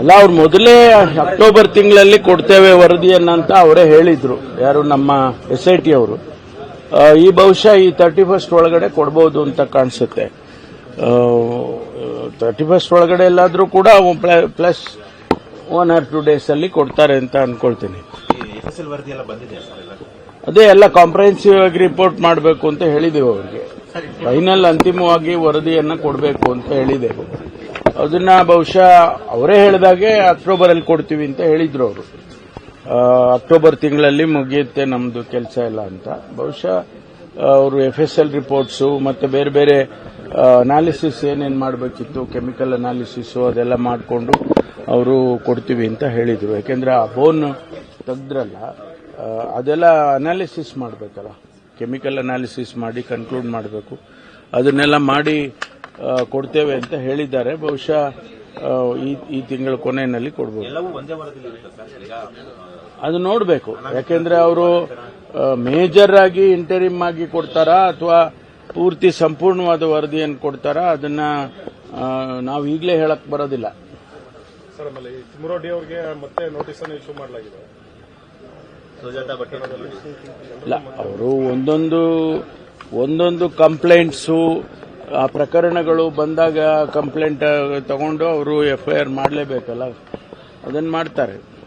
ಅಲ್ಲ ಅವ್ರು ಮೊದಲೇ ಅಕ್ಟೋಬರ್ ತಿಂಗಳಲ್ಲಿ ಕೊಡ್ತೇವೆ ವರದಿಯನ್ನು ಅಂತ ಅವರೇ ಹೇಳಿದ್ರು. ಯಾರು? ನಮ್ಮ ಎಸ್ ಐ ಟಿ ಅವರು. ಈ ಬಹುಶಃ ಈ ತರ್ಟಿ ಫಸ್ಟ್ ಒಳಗಡೆ ಕೊಡ್ಬೋದು ಅಂತ ಕಾಣಿಸುತ್ತೆ. ತರ್ಟಿ ಫಸ್ಟ್ ಒಳಗಡೆ ಎಲ್ಲಾದರೂ ಕೂಡ plus one or two days ಅಲ್ಲಿ ಕೊಡ್ತಾರೆ ಅಂತ ಅನ್ಕೊಳ್ತೀನಿ. ಅದೇ ಎಲ್ಲ ಕಾಂಪ್ರಹೆನ್ಸಿವ್ ಆಗಿ ರಿಪೋರ್ಟ್ ಮಾಡಬೇಕು ಅಂತ ಹೇಳಿದೆವು ಅವರಿಗೆ. ಫೈನಲ್ ಅಂತಿಮವಾಗಿ ವರದಿಯನ್ನು ಕೊಡಬೇಕು ಅಂತ ಹೇಳಿದೆವು ಅದನ್ನ ಬಹುಶಃ ಅವರೇ ಹೇಳಿದಾಗೆ ಅಕ್ಟೋಬರ್ ಅಲ್ಲಿ ಕೊಡ್ತೀವಿ ಅಂತ ಹೇಳಿದ್ರು ಅವರು. ಅಕ್ಟೋಬರ್ ತಿಂಗಳಲ್ಲಿ ಮುಗಿಯುತ್ತೆ ನಮ್ದು ಕೆಲಸ ಎಲ್ಲ ಅಂತ. ಬಹುಶಃ ಅವರು ಎಫ್ ಎಸ್ ಎಲ್ ರಿಪೋರ್ಟ್ಸು ಮತ್ತೆ ಬೇರೆ ಬೇರೆ ಅನಾಲಿಸಿಸ್ ಏನೇನು ಮಾಡಬೇಕಿತ್ತು ಕೆಮಿಕಲ್ ಅನಾಲಿಸಿಸ್ ಅದೆಲ್ಲ ಮಾಡಿಕೊಂಡು ಅವರು ಕೊಡ್ತೀವಿ ಅಂತ ಹೇಳಿದ್ರು. ಯಾಕೆಂದ್ರೆ ಆ ಬೋನ್ ತೆಗ್ದ್ರಲ್ಲ ಅದೆಲ್ಲ ಅನಾಲಿಸಿಸ್ ಮಾಡಬೇಕಲ್ಲ. ಕೆಮಿಕಲ್ ಅನಾಲಿಸಿಸ್ ಮಾಡಿ ಕನ್ಕ್ಲೂಡ್ ಮಾಡಬೇಕು. ಅದನ್ನೆಲ್ಲ ಮಾಡಿ ಕೊಡ್ತೇವೆ ಅಂತ ಹೇಳಿದ್ದಾರೆ. ಬಹುಶಃ ಈ ಈ ತಿಂಗಳ ಕೊನೆಯಲ್ಲಿ ಕೊಡ್ಬೋದು. ಎಲ್ಲವೂ ಒಂದೇ ವರದಿಲಿ ಸರ್ ಈಗ? ಅದು ನೋಡಬೇಕು. ಯಾಕೆಂದ್ರೆ ಅವರು ಮೇಜರ್ ಆಗಿ ಇಂಟರಿಮ್ ಆಗಿ ಕೊಡ್ತಾರಾ ಅಥವಾ ಪೂರ್ತಿ ಸಂಪೂರ್ಣವಾದ ವರದಿಯನ್ನು ಕೊಡ್ತಾರಾ? ಅದನ್ನ ನಾವು ಈಗಲೇ ಹೇಳಕ್ ಬರೋದಿಲ್ಲ. ಮತ್ತೆ ನೋಟಿಸ್ ಅನ್ನು ಇಶ್ಯೂ ಮಾಡಲಾಗಿದೆ. ಸುಜಾತ ಭಟ್ ಇಲ್ಲ ಅವರು ಒಂದೊಂದು ಒಂದೊಂದು ಕಂಪ್ಲೇಂಟ್ಸು ಆ ಪ್ರಕರಣಗಳು ಬಂದಾಗ ಕಂಪ್ಲೇಂಟ್ ತಗೊಂಡು ಅವರು ಎಫ್ಐಆರ್ ಮಾಡಲೇಬೇಕಲ್ಲ? ಅದನ್ನು ಮಾಡ್ತಾರೆ.